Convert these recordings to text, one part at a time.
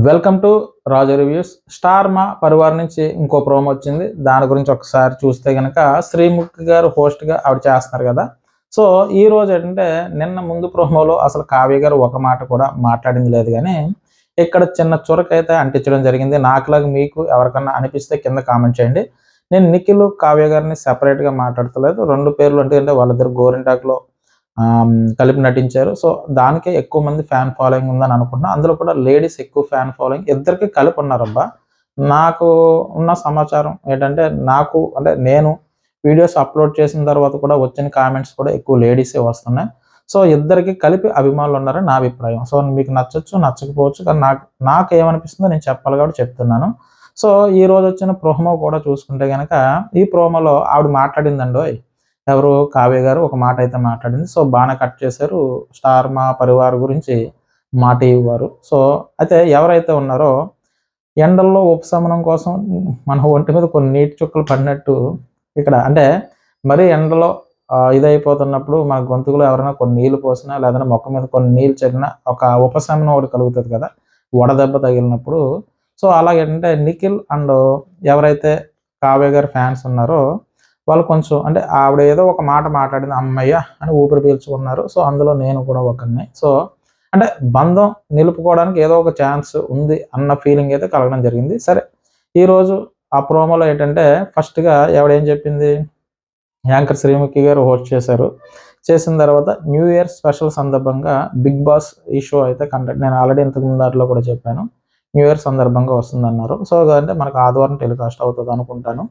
Welcome to Raju reviews. Star Maa Parivaar నుంచి ఇంకో promo వచ్చింది. దాని గురించి ఒకసారి చూస్తే కనుక శ్రీముఖి గారు హోస్ట్గా ఆవిడ చేస్తున్నారు కదా. సో ఈ రోజు ఏంటంటే నిన్న ముందు ప్రోమోలో అసలు కావ్య గారు ఒక మాట కూడా మాట్లాడింది లేదు కానీ ఇక్కడ చిన్న చురకైతే అంటించడం జరిగింది. నాకులాగా మీకు ఎవరికన్నా అనిపిస్తే కింద కామెంట్ చేయండి. నేను నిఖిల్ కావ్య గారిని సపరేట్గా మాట్లాడతలేదు. రెండు పేర్లు అంటే వాళ్ళిద్దరు గోరింటాకులో కలిపి నటించారు. సో దానికే ఎక్కువ మంది ఫ్యాన్ ఫాలోయింగ్ ఉందని అనుకుంటున్నా. అందులో కూడా లేడీస్ ఎక్కువ ఫ్యాన్ ఫాలోయింగ్ ఇద్దరికి కలిపి ఉన్నారబ్బా. నాకు ఉన్న సమాచారం ఏంటంటే నాకు అంటే నేను వీడియోస్ అప్లోడ్ చేసిన తర్వాత కూడా వచ్చిన కామెంట్స్ కూడా ఎక్కువ లేడీసే వస్తున్నాయి. సో ఇద్దరికి కలిపి అభిమానులు ఉన్నారని నా అభిప్రాయం. సో మీకు నచ్చచ్చు నచ్చకపోవచ్చు కానీ నాకు నాకు ఏమనిపిస్తుందో నేను చెప్పాలి కాబట్టి చెప్తున్నాను. సో ఈ రోజు వచ్చిన ప్రోమో కూడా చూసుకుంటే కనుక ఈ ప్రోమోలో ఆవిడ మాట్లాడిందండోయ్ ఎవరు కావ్య గారు ఒక మాట అయితే మాట్లాడింది. సో బాగా కట్ చేశారు. స్టార్ మా పరివార్ గురించి మాట ఇవ్వారు. సో అయితే ఎవరైతే ఉన్నారో ఎండల్లో ఉపశమనం కోసం మన ఒంటి మీద కొన్ని నీటి చుక్కలు పడినట్టు ఇక్కడ అంటే మరీ ఎండలో ఇదైపోతున్నప్పుడు మన గొంతుకులో ఎవరైనా కొన్ని నీళ్ళు పోసినా లేదంటే మొక్క మీద కొన్ని నీళ్ళు చల్లినా ఒక ఉపశమనం ఒకటి కలుగుతుంది కదా వడదెబ్బ తగిలినప్పుడు. సో అలాగేంటంటే నిఖిల్ అండ్ ఎవరైతే కావ్య గారి ఫ్యాన్స్ ఉన్నారో వాళ్ళు కొంచెం అంటే ఆవిడ ఏదో ఒక మాట మాట్లాడింది అమ్మయ్య అని ఊపిరి పీల్చుకున్నారు. సో అందులో నేను కూడా ఒకరిని సో అంటే బంధం నిలుపుకోవడానికి ఏదో ఒక ఛాన్స్ ఉంది అన్న ఫీలింగ్ అయితే కలగడం జరిగింది. సరే ఈరోజు ఆ ప్రోమోలో ఏంటంటే ఫస్ట్గా ఎవడేం చెప్పింది? యాంకర్ శ్రీముఖి గారు హోస్ట్ చేశారు. చేసిన తర్వాత న్యూ ఇయర్ స్పెషల్ సందర్భంగా బిగ్ బాస్ ఈ షో అయితే కండక్ట్ నేను ఆల్రెడీ ఇంతకు ముందు దాంట్లో కూడా చెప్పాను. న్యూ ఇయర్ సందర్భంగా వస్తుందన్నారు. సో అంటే మనకు ఆదివారం టెలికాస్ట్ అవుతుంది అనుకుంటాను.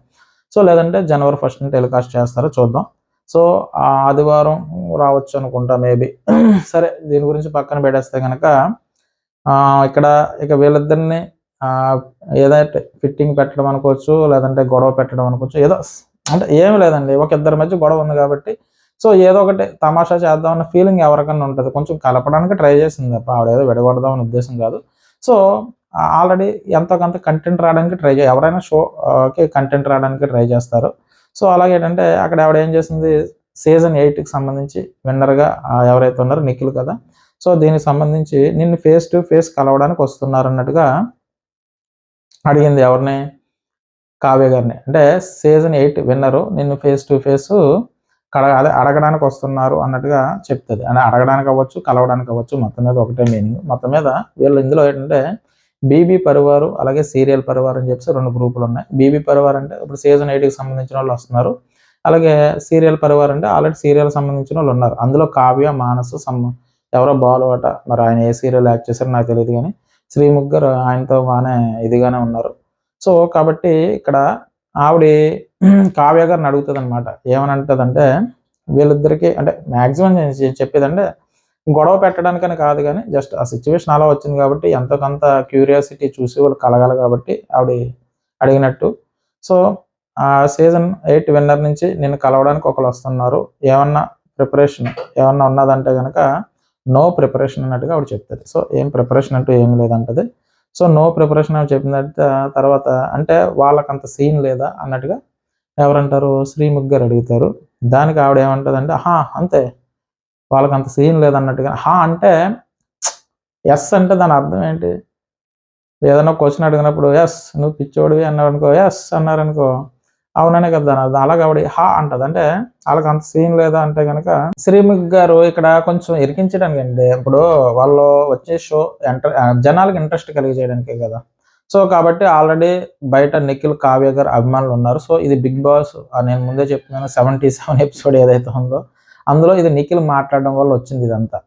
సో లేదంటే జనవరి ఫస్ట్ టెలికాస్ట్ చేస్తారో చూద్దాం. సో ఆ ఆదివారం రావచ్చు అనుకుంటా మేబీ సరే దీని గురించి పక్కన పెట్టేస్తే కనుక ఇక్కడ ఇక వీళ్ళిద్దరిని ఏదైతే ఫిట్టింగ్ పెట్టడం అనుకోవచ్చు లేదంటే గొడవ పెట్టడం అనుకోవచ్చు ఏదో అంటే ఏమి లేదండి. ఒక ఇద్దరి మధ్య గొడవ ఉంది కాబట్టి సో ఏదో ఒకటి తమాషా చేద్దాం అన్న ఫీలింగ్ ఎవరికన్నా ఉంటుంది. కొంచెం కలపడానికి ట్రై చేసింది తప్ప ఆవిడ ఏదో విడగొడదాం అనే ఉద్దేశం కాదు. సో ఆల్రెడీ ఎంతో కొంత కంటెంట్ రావడానికి ట్రై చే ఎవరైనా షోకి కంటెంట్ రావడానికి ట్రై చేస్తారు. సో అలాగే ఏంటంటే అక్కడ ఆవిడ ఏం చేసింది? సీజన్ ఎయిట్కి సంబంధించి విన్నర్గా ఎవరైతే ఉన్నారో నిఖిల్ కదా. సో దీనికి సంబంధించి నిన్ను ఫేస్ టు ఫేస్ కలవడానికి వస్తున్నారు అన్నట్టుగా అడిగింది ఎవరిని? కావ్య గారిని. అంటే సీజన్ ఎయిట్ విన్నరు నిన్ను ఫేస్ టు ఫేస్ కడ అదే అడగడానికి వస్తున్నారు అన్నట్టుగా చెప్తుంది. అంటే అడగడానికి అవ్వచ్చు కలవడానికి అవ్వచ్చు మొత్తం మీద ఒకటే మీనింగ్ మొత్తం మీద వీళ్ళు ఇందులో ఏంటంటే బీబీ పరివారు అలాగే సీరియల్ పరివార్ అని చెప్పేసి రెండు గ్రూపులు ఉన్నాయి. బీబీ పరివార్ అంటే ఇప్పుడు సీజన్ ఎయిట్కి సంబంధించిన వాళ్ళు వస్తున్నారు. అలాగే సీరియల్ పరివార్ అంటే ఆల్రెడీ సీరియల్ సంబంధించిన వాళ్ళు ఉన్నారు. అందులో కావ్య మానసు సమ్ ఎవరో బాలువాట మరి ఆయన ఏ సీరియల్ యాక్ట్ చేశారో నాకు తెలియదు కానీ శ్రీ ముగ్గురు ఆయనతో బాగానే ఇదిగానే ఉన్నారు. సో కాబట్టి ఇక్కడ ఆవిడ కావ్య గారిని అడుగుతుంది అనమాట ఏమని అంటదంటే వీళ్ళిద్దరికి అంటే మ్యాక్సిమం చెప్పేదంటే గొడవ పెట్టడానికని కాదు కానీ జస్ట్ ఆ సిచ్యువేషన్ అలా వచ్చింది కాబట్టి ఎంతో కొంత క్యూరియాసిటీ చూసి వాళ్ళు కలగాలి కాబట్టి ఆవిడ అడిగినట్టు. సో ఆ సీజన్ ఎయిట్ విన్నర్ నుంచి నేను కలవడానికి ఒకరు వస్తున్నారు. ఏమన్నా ప్రిపరేషన్ ఏమన్నా ఉన్నదంటే కనుక నో ప్రిపరేషన్ అన్నట్టుగా ఆవిడ చెప్తుంది. సో ఏం ప్రిపరేషన్ అంటూ ఏం లేదంటది. సో నో ప్రిపరేషన్ అని చెప్పిన తర్వాత అంటే వాళ్ళకంత అంత సీన్ లేదా అన్నట్టుగా ఎవరంటారు? శ్రీముఖ్ గారు అడుగుతారు. దానికి ఆవిడ ఏమంటదంటే హా అంతే. వాళ్ళకి అంత సీన్ లేదన్నట్టుగా. హా అంటే ఎస్ అంటే దాని అర్థం ఏంటి? ఏదైనా క్వశ్చన్ అడిగినప్పుడు ఎస్ నువ్వు పిచ్చోడివి అన్నాడు అనుకో ఎస్ అన్నారనుకో. అవుననే కదా దాని అర్థం. అలాగే ఆవిడ హా అంటది. అంటే వాళ్ళకి అంత సీన్ లేదా అంటే కనుక శ్రీముఖ్ గారు ఇక్కడ కొంచెం ఇరికించడానికి అండి. ఇప్పుడు వాళ్ళు వచ్చే షో ఎంటర్ జనాలకు ఇంట్రెస్ట్ కలిగజేయడానికే కదా. సో కాబట్టి ఆల్రెడీ బయట నిఖిల్ కావ్య గారు అభిమానులు ఉన్నారు. సో ఇది బిగ్ బాస్ నేను ముందే చెప్తున్నాను సెవెంటీ సెవెన్ ఎపిసోడ్ ఏదైతే ఉందో. అందులో ఇది నిఖిల్ మాట్లాడడం వల్ల వచ్చింది ఇదంతా.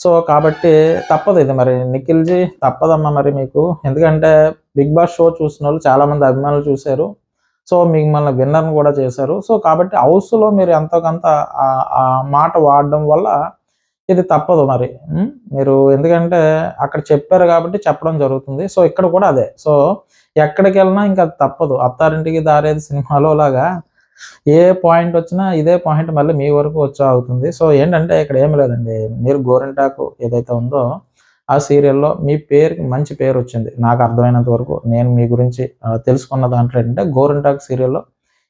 సో కాబట్టి తప్పదు ఇది మరి. నిఖిల్జీ తప్పదమ్మా మరి మీకు. ఎందుకంటే బిగ్ బాస్ షో చూసిన వాళ్ళు చాలామంది అభిమానులు చూశారు. సో మిమ్మల్ని విన్నర్ని కూడా చేశారు. సో కాబట్టి హౌస్లో మీరు ఎంతో కొంత ఆ- మాట వాడడం వల్ల ఇది తప్పదు మరి. మీరు ఎందుకంటే అక్కడ చెప్పారు కాబట్టి చెప్పడం జరుగుతుంది. సో ఇక్కడ కూడా అదే. సో ఎక్కడికి వెళ్ళినా ఇంకా అది తప్పదు. అత్తారింటికి దారేది సినిమాలో లాగా ఏ పాయింట్ వచ్చినా ఇదే పాయింట్ మళ్ళీ మీ వరకు వచ్చా అవుతుంది. సో ఏంటంటే ఇక్కడ ఏం లేదండి. మీరు గోరింటాకు ఏదైతే ఉందో ఆ సీరియల్లో మీ పేరుకి మంచి పేరు వచ్చింది. నాకు అర్థమైనంత వరకు నేను మీ గురించి తెలుసుకున్న దాంట్లో ఏంటంటే గోరింటాకు సీరియల్లో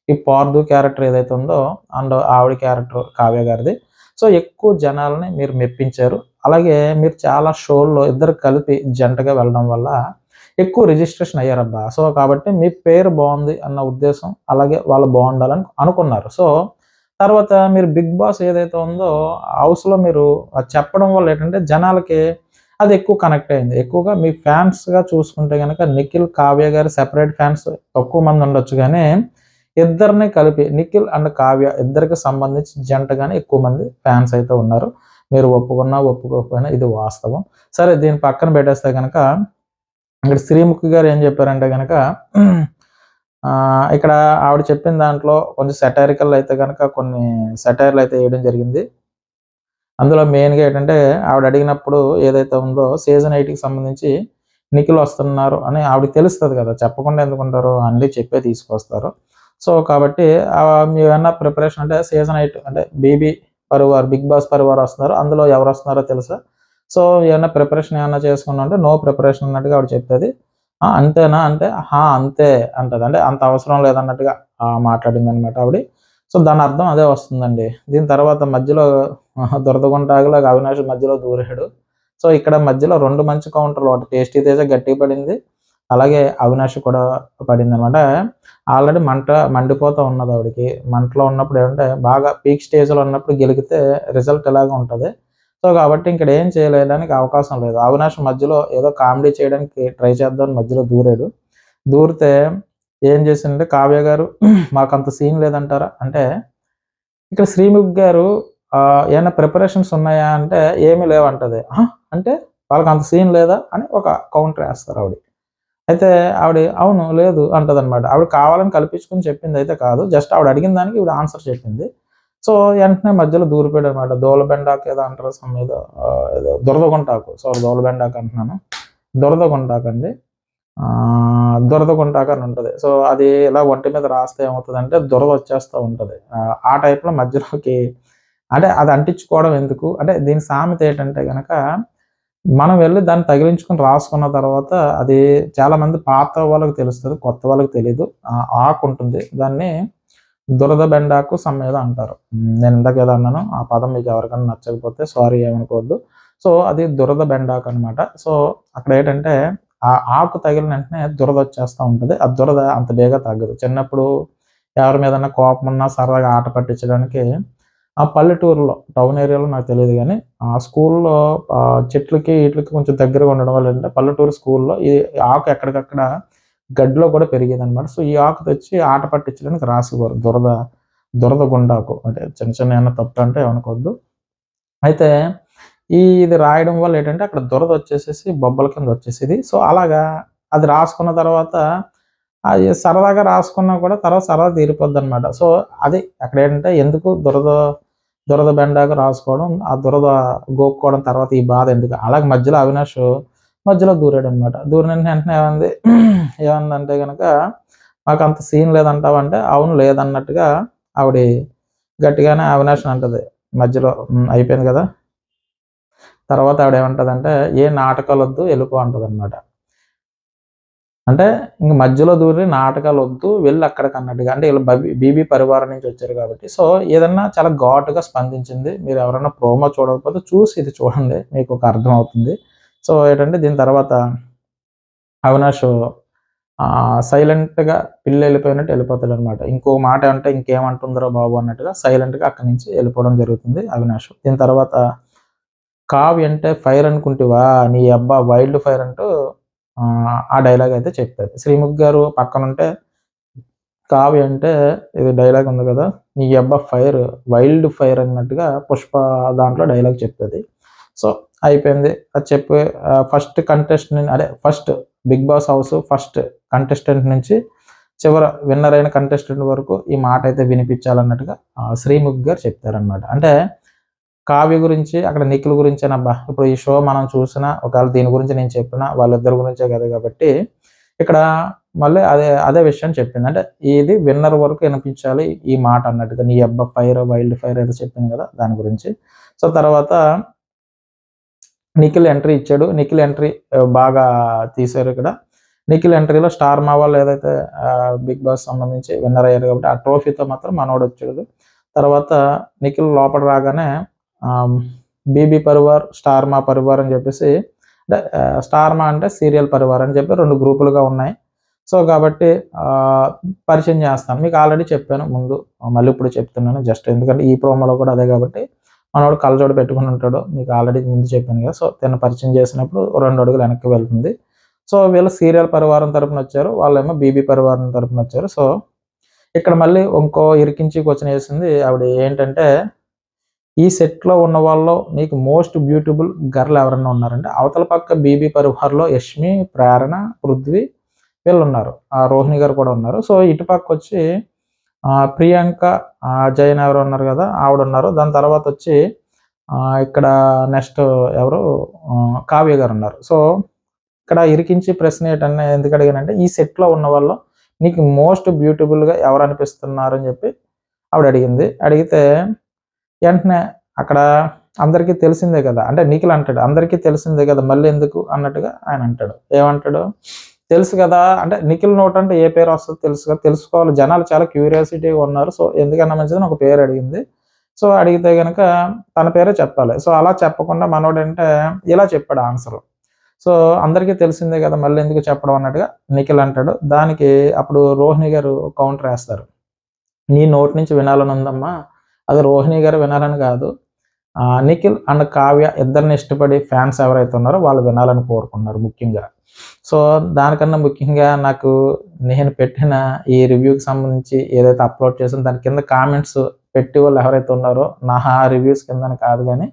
ఈ పార్దు క్యారెక్టర్ ఏదైతే ఉందో అండ్ ఆవిడ క్యారెక్టర్ కావ్య గారిది. సో ఎక్కువ జనాలని మీరు మెప్పించారు. అలాగే మీరు చాలా షోల్లో ఇద్దరు కలిపి జంటగా వెళ్ళడం వల్ల ఎక్కువ రిజిస్ట్రేషన్ అయ్యారబ్బా. సో కాబట్టి మీ పేరు బాగుంది అన్న ఉద్దేశం అలాగే వాళ్ళు బాగుండాలని అనుకున్నారు. సో తర్వాత మీరు బిగ్ బాస్ ఏదైతే ఉందో హౌస్లో మీరు అది చెప్పడం వల్ల ఏంటంటే జనాలకి అది ఎక్కువ కనెక్ట్ అయింది. ఎక్కువగా మీ ఫ్యాన్స్గా చూసుకుంటే కనుక నిఖిల్ కావ్య గారి సెపరేట్ ఫ్యాన్స్ తక్కువ మంది ఉండొచ్చు. కానీ ఇద్దరిని కలిపి నిఖిల్ అండ్ కావ్య ఇద్దరికి సంబంధించి జంటగానే ఎక్కువ మంది ఫ్యాన్స్ అయితే ఉన్నారు. మీరు ఒప్పుకున్నా ఒప్పుకోకపోయినా ఇది వాస్తవం. సరే దీని పక్కన పెట్టేస్తే కనుక ఇక్కడ శ్రీముఖి గారు ఏం చెప్పారంటే కనుక ఇక్కడ ఆవిడ చెప్పిన దాంట్లో కొంచెం సెటైరికల్ అయితే కనుక కొన్ని సెటైర్లు అయితే వేయడం జరిగింది. అందులో మెయిన్గా ఏంటంటే ఆవిడ అడిగినప్పుడు ఏదైతే ఉందో సీజన్ ఎయిట్కి సంబంధించి నిఖిల్ వస్తున్నారు అని ఆవిడకి తెలుస్తుంది కదా చెప్పకుండా ఎందుకుంటారు అన్నీ చెప్పే తీసుకొస్తారు. సో కాబట్టి ఏమన్నా ప్రిపరేషన్ అంటే సీజన్ ఎయిట్ అంటే BB Parivaar Bigg Boss Parivaar వస్తున్నారు అందులో ఎవరు వస్తున్నారో తెలుసా? సో ఏమైనా ప్రిపరేషన్ ఏమైనా చేసుకున్నా అంటే నో ప్రిపరేషన్ అన్నట్టుగా ఆవిడ చెప్తుంది అంతేనా? అంటే హా అంతే అంటది. అంటే అంత అవసరం లేదన్నట్టుగా మాట్లాడింది అనమాట ఆవిడ. సో దాని అర్థం అదే వస్తుందండి. దీని తర్వాత మధ్యలో దురదగుంటాగలో అవినాష్ మధ్యలో దూరాడు. సో ఇక్కడ మధ్యలో రెండు మంచి కౌంటర్లు ఒకటి టేస్టీ తేజ గట్టి పడింది. అలాగే అవినాష్ కూడా పడింది అనమాట ఆల్రెడీ మంట మండిపోతూ ఉన్నది ఆవిడకి. మంటలో ఉన్నప్పుడు ఏంటంటే బాగా పీక్ స్టేజ్లో ఉన్నప్పుడు గెలిగితే రిజల్ట్ ఎలాగ ఉంటుంది. సో కాబట్టి ఇక్కడ ఏం చేయలేడానికి అవకాశం లేదు. అవినాష్ మధ్యలో ఏదో కామెడీ చేయడానికి ట్రై చేద్దామని మధ్యలో దూరాడు. దూరితే ఏం చేసిందంటే కావ్య గారు మాకు అంత సీన్ లేదంటారా? అంటే ఇక్కడ శ్రీముఖ్ గారు ఆ, ఏమైనా ప్రిపరేషన్స్ ఉన్నాయా అంటే ఏమీ లేవంటది. అంటే వాళ్ళకి అంత సీన్ లేదా? అని ఒక కౌంటర్ వేస్తారు ఆవిడ. అయితే ఆవిడ అవును లేదు అంటదన్నమాట. ఆవిడ కావాలని కల్పించుకుని చెప్పింది అయితే కాదు. జస్ట్ ఆవిడ అడిగిన దానికి ఈవిడ ఆన్సర్ చెప్పింది. సో వెంటనే మధ్యలో దూరిపోయాడు అనమాట దోలబెండాకు ఏదో అంటారు సమ్ ఏదో దురద ఏదో దురదగుంటాకు. సారీ దోలబెండాకు అంటున్నాను. దురదగుంటాకు అండి దురద దురదగుంటాకు అని ఉంటుంది. సో అది ఇలా ఒంటి మీద రాస్తే ఏమవుతుందంటే దురద వచ్చేస్తూ ఉంటుంది. ఆ టైప్లో మధ్యలోకి అంటే అది అంటించుకోవడం ఎందుకు? అంటే దీని సామెత ఏంటంటే కనుక మనం వెళ్ళి దాన్ని తగిలించుకొని రాసుకున్న తర్వాత అది చాలామంది పాత వాళ్ళకి తెలుస్తుంది కొత్త వాళ్ళకి తెలియదు ఆకు ఉంటుంది దాన్ని దురద బెండాకు సమ్మేద అంటారు. నేను ఇందాక ఏదో అన్నాను ఆ పదం మీకు ఎవరికైనా నచ్చకపోతే సారీ ఏమనుకోవద్దు. సో అది దురద బెండాకు అనమాట సో అక్కడ ఏంటంటే ఆ ఆకు తగిలిన వెంటనే దురద వచ్చేస్తూ ఉంటుంది. ఆ దురద అంత బేగా తగ్గదు. చిన్నప్పుడు ఎవరి మీద కోపం ఉన్నా సరదాగా ఆట పట్టించడానికి ఆ పల్లెటూరులో టౌన్ ఏరియాలో నాకు తెలియదు కానీ ఆ స్కూల్లో చెట్లకి వీటికి కొంచెం దగ్గరగా ఉండడం వల్ల ఏంటంటే పల్లెటూరు స్కూల్లో ఈ ఆకు ఎక్కడికక్కడ గడ్డిలో కూడా పెరిగేది అనమాట సో ఈ ఆకు తెచ్చి ఆట పట్టించడానికి రాసేవారు దురద దురద గుండాకు అంటే చిన్న చిన్న ఏమైనా తప్పు అంటే అనుకోవద్దు అయితే ఈ ఇది రాయడం వల్ల ఏంటంటే అక్కడ దురద వచ్చేసేసి బొబ్బల కింద వచ్చేసేది. సో అలాగా అది రాసుకున్న తర్వాత అది సరదాగా రాసుకున్నా కూడా తర్వాత సరదా తీరిపోద్ది అనమాట సో అది అక్కడ ఏంటంటే ఎందుకు దురద దురద బెండాకు రాసుకోవడం ఆ దురద గోక్కోవడం తర్వాత ఈ బాధ ఎందుకు? అలాగే మధ్యలో అవినాష్ మధ్యలో దూరాడు అనమాట దూరిన వెంటనే ఏమంది? ఏమందంటే కనుక మాకు అంత సీన్ లేదంటావంటే అవును లేదన్నట్టుగా ఆవిడ గట్టిగానే అవినాష్ అంటది. మధ్యలో అయిపోయింది కదా? తర్వాత ఆవిడ ఏమంటదంటే ఏ నాటకాలు వద్దు వెళ్ళిపో అంటది అనమాట అంటే ఇంక మధ్యలో దూరి నాటకాలు వద్దు వెళ్ళి అక్కడికి అన్నట్టుగా. అంటే వీళ్ళు బీబీ పరివారం నుంచి వచ్చారు కాబట్టి. సో ఏదన్నా చాలా ఘాటుగా స్పందించింది. మీరు ఎవరైనా ప్రోమో చూడకపోతే చూసి ఇది చూడండి మీకు ఒక అర్థం అవుతుంది సో ఏంటంటే దీని తర్వాత అవినాష్ సైలెంట్గా పిల్లి వెళ్ళిపోయినట్టు వెళ్ళిపోతాడు అనమాట ఇంకో మాట అంటే ఇంకేమంటుందరో బాబు అన్నట్టుగా సైలెంట్గా అక్కడి నుంచి వెళ్ళిపోవడం జరుగుతుంది అవినాష్. దీని తర్వాత కావ్య అంటే ఫైర్ అనుకుంటేవా? నీ అబ్బా వైల్డ్ ఫైర్ అంటూ ఆ, డైలాగ్ అయితే చెప్తారు శ్రీముఖ్ గారు పక్కన ఉంటే కావ్య అంటే ఇది డైలాగ్ ఉంది కదా నీ అబ్బా ఫైర్ వైల్డ్ ఫైర్ అన్నట్టుగా పుష్ప దాంట్లో డైలాగ్ చెప్తుంది. సో అయిపోయింది. అది చెప్పి ఫస్ట్ కంటెస్ట్ అదే first Bigg Boss house first contestant నుంచి చివర విన్నర్ అయిన కంటెస్టెంట్ వరకు ఈ మాట అయితే వినిపించాలన్నట్టుగా ఆ, శ్రీముఖ్ గారు చెప్తారనమాట అంటే కావ్య గురించి అక్కడ నిఖిల్ గురించి అబ్బా ఇప్పుడు ఈ షో మనం చూసినా ఒకవేళ దీని గురించి నేను చెప్పినా వాళ్ళిద్దరి గురించే కదా కాబట్టి ఇక్కడ మళ్ళీ అదే అదే విషయం చెప్పింది. అంటే ఇది విన్నర్ వరకు వినిపించాలి ఈ మాట అన్నట్టుగా నీ అబ్బా ఫైర్ వైల్డ్ ఫైర్ ఏదో చెప్పింది కదా దాని గురించి. సో తర్వాత నిఖిల్ ఎంట్రీ ఇచ్చాడు. నిఖిల్ ఎంట్రీ బాగా తీశారు ఇక్కడ. నిఖిల్ ఎంట్రీలో స్టార్ మా వాళ్ళు ఏదైతే బిగ్ బాస్ సంబంధించి విన్నర్ అయ్యారు కాబట్టి ఆ ట్రోఫీతో మాత్రం మనోడు వచ్చాడు. తర్వాత నిఖిల్ లోపల రాగానే బీబీ పరివార్ స్టార్ మా పరివార్ అని చెప్పేసి స్టార్ మా అంటే సీరియల్ పరివార్ అని చెప్పి రెండు గ్రూపులుగా ఉన్నాయి. సో కాబట్టి పరిచయం చేస్తాను. మీకు ఆల్రెడీ చెప్పాను ముందు మళ్ళీ ఇప్పుడు చెప్తున్నాను జస్ట్ ఎందుకంటే ఈ ప్రోమోలో కూడా అదే కాబట్టి. మనోడు కళ్ళజోడు పెట్టుకుని ఉంటాడు. మీకు ఆల్రెడీ ముందు చెప్పాను కదా. సో తను పరిచయం చేసినప్పుడు రెండు అడుగులు వెనక్కి వెళ్తుంది. సో వీళ్ళు సీరియల్ పరివారం తరపున వచ్చారు. వాళ్ళేమో బీబీ పరివారం తరపున వచ్చారు. సో ఇక్కడ మళ్ళీ ఇంకో ఇరికించి క్వశ్చన్ వేసింది. ఆవిడ ఏంటంటే ఈ సెట్లో ఉన్న వాళ్ళు నీకు మోస్ట్ బ్యూటిఫుల్ గర్ల్ ఎవరన్నా ఉన్నారంటే అవతల పక్క బీబీ పరివార్లో యష్మి ప్రేరణ పృథ్వీ వీళ్ళు ఉన్నారు ఆ రోహిణి గారు కూడా ఉన్నారు. సో ఇటు పక్క వచ్చి ప్రియాంక ఆ, జైన్ ఎవరు ఉన్నారు కదా ఆవిడ ఉన్నారు దాని తర్వాత వచ్చి ఆ, ఇక్కడ నెక్స్ట్ ఎవరు? ఆ, కావ్య గారు ఉన్నారు. సో ఇక్కడ ఇరికించి ప్రశ్న ఏంటన్నా ఎందుకు అడిగానంటే ఈ సెట్లో ఉన్న వాళ్ళు నీకు మోస్ట్ బ్యూటిఫుల్గా ఎవరు అనిపిస్తున్నారు అని చెప్పి ఆవిడ అడిగింది. అడిగితే వెంటనే అక్కడ అందరికీ తెలిసిందే కదా అంటే నిఖిల్ అంటాడు అందరికీ తెలిసిందే కదా మళ్ళీ ఎందుకు? అన్నట్టుగా ఆయన అంటాడు. ఏమంటాడు? తెలుసు కదా. అంటే నిఖిల్ నోట్ అంటే ఏ పేరు వస్తుందో తెలుసు కదా. తెలుసుకోవాలి. జనాలు చాలా క్యూరియాసిటీగా ఉన్నారు. సో ఎందుకన్నా మంచిదని ఒక పేరు అడిగింది. సో అడిగితే కనుక తన పేరే చెప్పాలి. సో అలా చెప్పకుండా మనోడు అంటే ఇలా చెప్పాడు ఆన్సర్ సో అందరికీ తెలిసిందే కదా మళ్ళీ ఎందుకు చెప్పడం అన్నట్టుగా నిఖిల్ అంటాడు. దానికి అప్పుడు రోహిణి గారు కౌంటర్ వేస్తారు. నీ నోటి నుంచి వినాలని ఉందమ్మా. అది రోహిణి గారు వినాలని కాదు. నిఖిల్ అండ్ కావ్య ఇద్దరిని ఇష్టపడి ఫ్యాన్స్ ఎవరైతే ఉన్నారో వాళ్ళు వినాలని కోరుకున్నారు ముఖ్యంగా. సో దానికన్నా ముఖ్యంగా నాకు నేను పెట్టిన ఈ రివ్యూకి సంబంధించి ఏదైతే అప్లోడ్ చేసిన దాని కింద కామెంట్స్ పెట్టి వాళ్ళు ఎవరైతే ఉన్నారో నా రివ్యూస్ కింద కాదు కానీ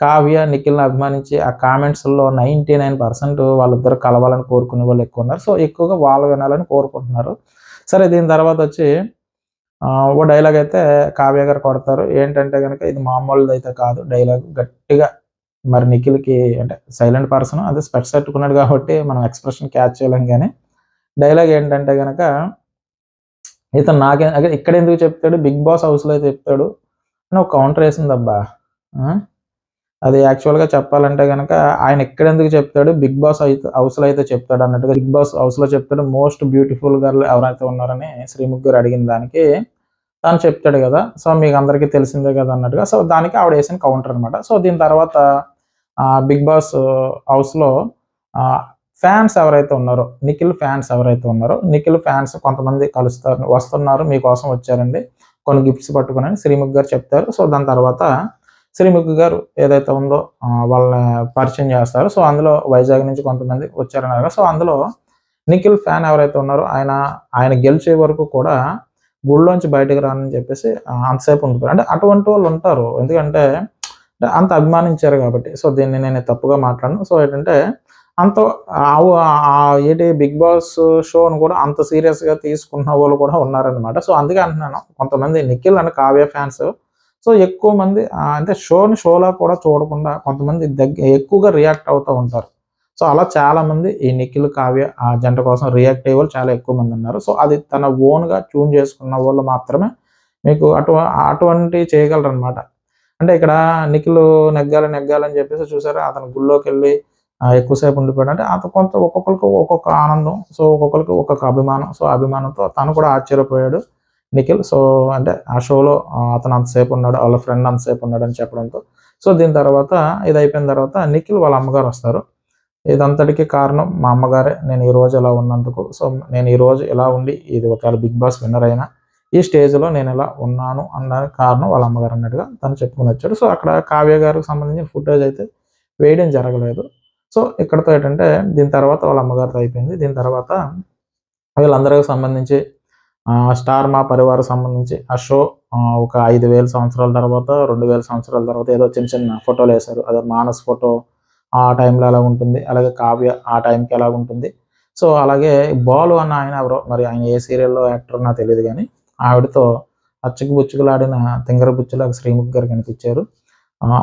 కావ్య నిఖిల్ని అభిమానించి ఆ కామెంట్స్లో నైంటీ నైన్ పర్సెంట్ వాళ్ళిద్దరు కలవాలని కోరుకునే వాళ్ళు ఎక్కువ ఉన్నారు. సో ఎక్కువగా వాళ్ళు వినాలని కోరుకుంటున్నారు. సరే దీని తర్వాత వచ్చి ఓ డైలాగ్ అయితే కావ్య గారు కొడతారు. ఏంటంటే కనుక ఇది మామూలుది అయితే కాదు. డైలాగ్ గట్టిగా మరి నిఖిల్కి అంటే సైలెంట్ పర్సన్ అదే స్పెట్స్ పెట్టుకున్నాడు కాబట్టి మనం ఎక్స్ప్రెషన్ క్యాచ్ చేయలేం కానీ డైలాగ్ ఏంటంటే కనుక ఇతను నాకే ఇక్కడ ఎందుకు చెప్తాడు? బిగ్ బాస్ హౌస్లో అయితే చెప్తాడు. అని ఒక కౌంటర్ వేసింది అబ్బా ఆ? అది యాక్చువల్గా చెప్పాలంటే కనుక ఆయన ఎక్కడ ఎందుకు చెప్తాడు? బిగ్ బాస్ అయితే హౌస్లో అయితే చెప్తాడు అన్నట్టుగా. బిగ్ బాస్ హౌస్లో చెప్తాడు. మోస్ట్ బ్యూటిఫుల్ గర్ల్ ఎవరైతే ఉన్నారని శ్రీముఖ్ గారు అడిగిన దానికి తను చెప్తాడు కదా సో మీకు అందరికీ తెలిసిందే కదా అన్నట్టుగా. సో దానికి ఆవిడ వేసిన కౌంటర్ అనమాట సో దీని తర్వాత బిగ్ బాస్ హౌస్లో ఫ్యాన్స్ ఎవరైతే ఉన్నారో నిఖిల్ ఫ్యాన్స్ ఎవరైతే ఉన్నారో నిఖిల్ ఫ్యాన్స్ కొంతమంది కలుస్తారు వస్తున్నారు మీకోసం వచ్చారండి. కొన్ని గిఫ్ట్స్ పట్టుకుని శ్రీముఖ్ గారు చెప్తారు. సో దాని తర్వాత శ్రీముఖ్ గారు ఏదైతే ఉందో వాళ్ళని పరిచయం చేస్తారు. సో అందులో వైజాగ్ నుంచి కొంతమంది వచ్చారన్నారు సో అందులో నిఖిల్ ఫ్యాన్ ఎవరైతే ఉన్నారో ఆయన ఆయన గెలిచే వరకు కూడా గుళ్ళోంచి బయటకు రానని చెప్పేసి అంతసేపు ఉండిపోయారు. అంటే అటువంటి వాళ్ళు ఉంటారు. ఎందుకంటే అంత అభిమానించారు కాబట్టి. సో దీన్ని నేను తప్పుగా మాట్లాడను. సో ఏంటంటే అంత ఆ- ఏంటి బిగ్ బాస్ షోను కూడా అంత సీరియస్గా తీసుకున్న వాళ్ళు కూడా ఉన్నారనమాట సో అందుకే అంటున్నాను. కొంతమంది Nikhil and Kavya fans. So ఎక్కువ మంది అంటే షోని షోలా కూడా చూడకుండా కొంతమంది దగ్గర ఎక్కువగా రియాక్ట్ అవుతూ ఉంటారు. సో అలా చాలా మంది ఈ నిఖిల్ కావ్య ఆ జంట కోసం రియాక్ట్ అయ్యే వాళ్ళు చాలా ఎక్కువ మంది ఉన్నారు. సో అది తన ఓన్గా ట్యూన్ చేసుకున్న వాళ్ళు మాత్రమే మీకు అటు అటువంటి చేయగలరు అనమాట అంటే ఇక్కడ నిఖిల్ నెగ్గాలి నెగ్గాలని చెప్పేసి చూసారా? అతను గుళ్ళోకి వెళ్ళి ఎక్కువసేపు ఉండిపోయాడు. అంటే అతను కొంత ఒక్కొక్కరికి ఒక్కొక్క ఆనందం సో ఒక్కొక్కరికి ఒక్కొక్క అభిమానం. సో అభిమానంతో తను కూడా ఆశ్చర్యపోయాడు నిఖిల్. సో అంటే ఆ షోలో అతను అంతసేపు ఉన్నాడు వాళ్ళ ఫ్రెండ్ అంతసేపు ఉన్నాడు అని చెప్పడంతో. సో దీని తర్వాత ఇది అయిపోయిన తర్వాత నిఖిల్ వాళ్ళ అమ్మగారు వస్తారు. ఇదంతటికి కారణం మా అమ్మగారే. నేను ఈరోజు ఇలా ఉన్నందుకు. సో నేను ఈరోజు ఎలా ఇలా ఉండి ఇది ఒకవేళ బిగ్ బాస్ విన్నర్ అయినా ఈ స్టేజ్లో నేను ఇలా ఉన్నాను అన్న కారణం వాళ్ళ అమ్మగారు అన్నట్టుగా తను చెప్పుకుని వచ్చాడు. సో అక్కడ కావ్య గారికి సంబంధించిన ఫుటేజ్ అయితే వేయడం జరగలేదు. సో ఇక్కడతో ఏంటంటే దీని తర్వాత వాళ్ళ అమ్మగారితో అయిపోయింది. దీని తర్వాత వీళ్ళందరికీ సంబంధించి స్టార్ మా పరివారం సంబంధించి ఆ షో ఒక ఐదు వేల సంవత్సరాల తర్వాత రెండు వేల సంవత్సరాల తర్వాత ఏదో చిన్న చిన్న ఫోటోలు వేశారు. అదే మానస్ ఫోటో ఆ టైంలో ఎలా ఉంటుంది అలాగే కావ్య ఆ టైంకి ఎలా ఉంటుంది. సో అలాగే బాలు అన్న ఆయన ఎవరో మరి ఆయన ఏ సీరియల్లో యాక్టర్ నాకు తెలియదు కానీ ఆవిడతో అచ్చుకు బుచ్చుకులాడిన తింగర బుచ్చులాగా శ్రీముఖ్ గారు కనిపించారు.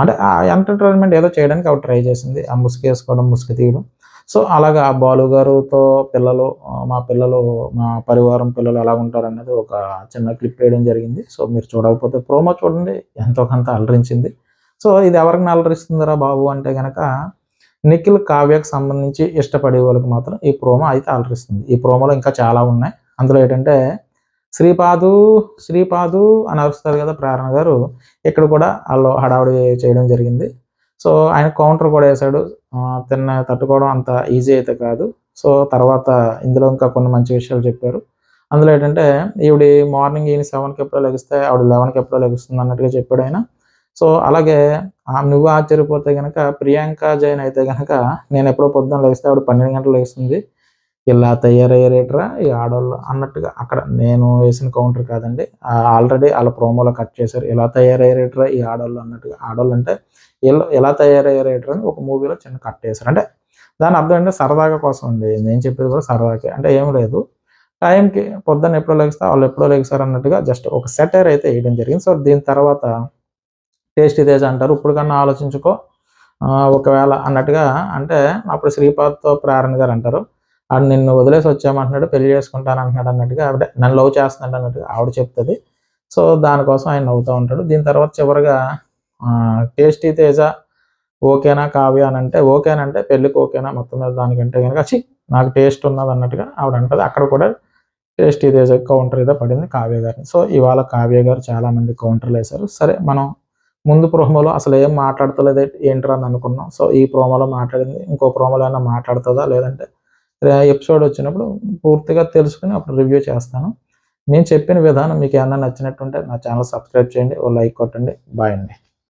అంటే ఆ ఎంటర్టైన్మెంట్ ఏదో చేయడానికి ఆవిడ ట్రై చేసింది ఆ ముసుగు వేసుకోవడం ముసుగు తీయడం. సో అలాగా ఆ బాలు గారుతో పిల్లలు మా పిల్లలు మా పరివారం పిల్లలు ఎలా ఉంటారు అనేది ఒక చిన్న క్లిప్ వేయడం జరిగింది. సో మీరు చూడకపోతే ప్రోమో చూడండి ఎంతో కొంత అలరించింది. సో ఇది ఎవరికి అలరిస్తుందిరా బాబు అంటే కనుక నిఖిల్ కావ్యకు సంబంధించి ఇష్టపడే వాళ్ళకి మాత్రం ఈ ప్రోమో అయితే అలరిస్తుంది ఈ ప్రోమోలో ఇంకా చాలా ఉన్నాయి. అందులో ఏంటంటే శ్రీపాదు శ్రీపాదు అని అరుస్తారు కదా ప్రేరణ గారు. ఇక్కడ కూడా వాళ్ళు హడావుడి చేయడం జరిగింది. సో ఆయన కౌంటర్ కూడా వేశాడు. తిన్న తట్టుకోవడం అంత ఈజీ అయితే కాదు. సో తర్వాత ఇందులో ఇంకా కొన్ని మంచి విషయాలు చెప్పారు. అందులో ఏంటంటే ఈవిడ మార్నింగ్ ఈయన సెవెన్కి ఎప్పుడో లెగిస్తే ఆవిడ లెవెన్కి ఎప్పుడో లెగుస్తుంది అన్నట్టుగా చెప్పాడు ఆయన. సో అలాగే ఆ నువ్వు ఆశ్చర్యపోతే కనుక ప్రియాంక జైన్ అయితే కనుక నేను ఎప్పుడో పొద్దున లేస్తే ఆవిడ పన్నెండు గంటలు లేస్తుంది. ఇలా తయారయ్యారేట్రా ఈ ఆడవాళ్ళు అన్నట్టుగా అక్కడ నేను వేసిన కౌంటర్ కాదండి. ఆల్రెడీ వాళ్ళ ప్రోమోలో కట్ చేశారు. ఇలా తయారయ్యారేట్రా ఈ ఆడవాళ్ళు అన్నట్టుగా. ఆడవాళ్ళు అంటే ఇలా ఎలా తయారయ్యారేట్రా అని ఒక మూవీలో చిన్న కట్ చేశారు. అంటే దాని అర్థం అంటే సరదాగా కోసం అండి. నేను చెప్పేది కూడా సరదాకే. అంటే ఏం లేదు. టైంకి పొద్దున్న ఎప్పుడో లెగిస్తే వాళ్ళు ఎప్పుడో లెగిస్తారు అన్నట్టుగా జస్ట్ ఒక సెటర్ అయితే వేయడం జరిగింది. సో దీని తర్వాత టేస్టీ తేజ అంటారు. ఇప్పుడు కన్నా ఆలోచించుకో ఒకవేళ అన్నట్టుగా అంటే అప్పుడు శ్రీపాద్తో ప్రేరణ గారు అంటారు. ఆడు నిన్ను వదిలేసి వచ్చామంటున్నాడు పెళ్ళి చేసుకుంటాను అంటున్నాడు అన్నట్టుగా ఆవిడ నన్ను లవ్ చేస్తున్నాడు అన్నట్టుగా ఆవిడ చెప్తుంది. సో దానికోసం ఆయన నవ్వుతూ ఉంటాడు. దీని తర్వాత చివరిగా టేస్టీ తేజ ఓకేనా కావ్య అని అంటే ఓకేనంటే పెళ్ళికి ఓకేనా మొత్తం మీద దానికంటే కనుక చి నాకు టేస్ట్ ఉన్నది అన్నట్టుగా ఆవిడ అంటది. అక్కడ కూడా టేస్టీ తేజ కౌంటర్ ఏదో పడింది కావ్య గారిని. సో ఇవాళ కావ్య గారు చాలామంది కౌంటర్లు వేశారు. సరే మనం ముందు ప్రోమోలో అసలు ఏం మాట్లాడతలేదు ఏంట్రా అని అనుకున్నాం. సో ఈ ప్రోమోలో మాట్లాడింది. ఇంకో ప్రోమోలో ఏమైనా మాట్లాడుతుందా? లేదంటే ఎపిసోడ్ వచ్చినప్పుడు పూర్తిగా తెలుసుకుని అప్పుడు రివ్యూ చేస్తాను. నేను చెప్పిన విధానం మీకు ఏమైనా నచ్చినట్టుంటే నా ఛానల్ సబ్స్క్రైబ్ చేయండి ఓ లైక్ కొట్టండి. బాయ్ అండి.